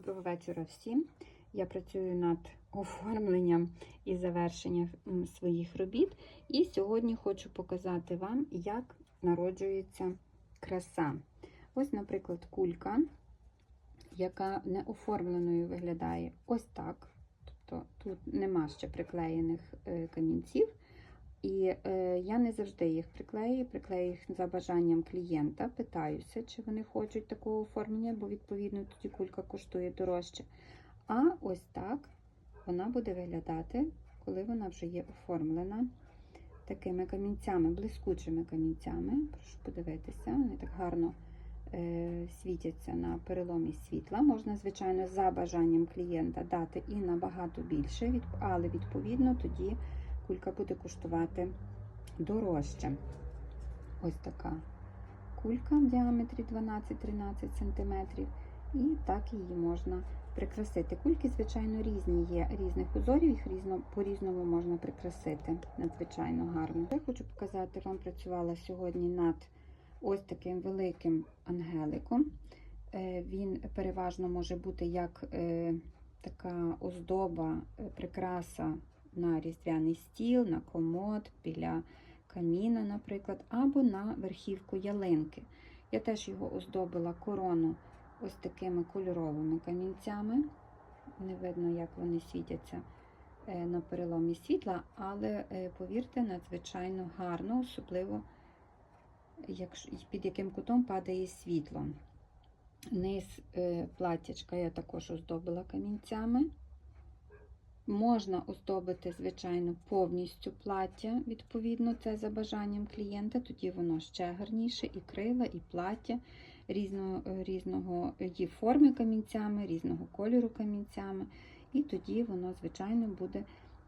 Доброго вечора всім. Я працюю над оформленням і завершенням своїх робіт. І сьогодні хочу показати вам, як народжується краса. Ось, наприклад, кулька, яка не оформленою виглядає ось так. Тобто тут нема ще приклеєних е, камінців. І е, я не завжди їх приклею, приклею їх за бажанням клієнта, питаюся, чи вони хочуть такого оформлення, бо відповідно тоді кулька коштує дорожче. А ось так вона буде виглядати, коли вона вже є оформлена такими камінцями, блискучими камінцями. Прошу подивитися, вони так гарно е, світяться на переломі світла. Можна, звичайно, за бажанням клієнта дати і набагато більше, але відповідно тоді кулька буде коштувати дорожче. Ось така кулька в діаметрі 12-13 см. І так її можна прикрасити. Кульки, звичайно, різні є різних узорів, їх різно, по-різному можна прикрасити. Надзвичайно гарно. Я хочу показати вам, працювала сьогодні над ось таким великим ангеликом. Е, Він переважно може бути як е, така оздоба, е, прикраса на різдвяний стіл, на комод, біля каміна, наприклад, або на верхівку ялинки. Я теж його оздобила корону ось такими кольоровими камінцями. Не видно, як вони світяться е, на переломі світла, але е, повірте, надзвичайно гарно, особливо під яким кутом падає світло. Низ е, платтячка я також оздобила камінцями. Можна оздобити, звичайно, повністю плаття, відповідно, це за бажанням клієнта, тоді воно ще гарніше, і крила, і плаття різного, різного її форми камінцями, різного кольору камінцями. І тоді воно, звичайно, буде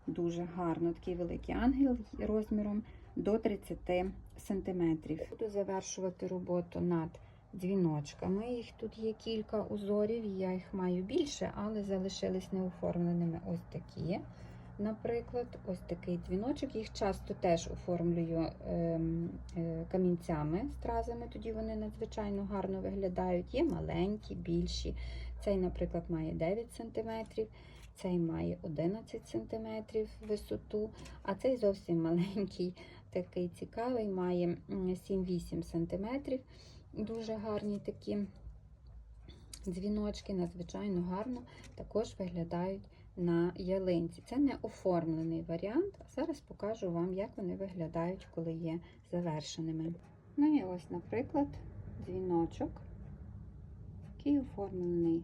дуже гарно. Такий великий ангел розміром до 30 см. Буду завершувати роботу над дзвіночками. Їх тут є кілька узорів, я їх маю більше, але залишились неоформленими ось такі. Наприклад, ось такий дзвіночок. Їх часто теж оформлюю ем, е, камінцями, стразами, тоді вони надзвичайно гарно виглядають. Є маленькі, більші. Цей, наприклад, має 9 см, цей має 11 см висоту, а цей зовсім маленький, такий цікавий, має 7-8 см. Дуже гарні такі дзвіночки, надзвичайно гарно також виглядають на ялинці. Це не оформлений варіант, а зараз покажу вам, як вони виглядають, коли є завершеними. Ну і ось, наприклад, дзвіночок, який оформлений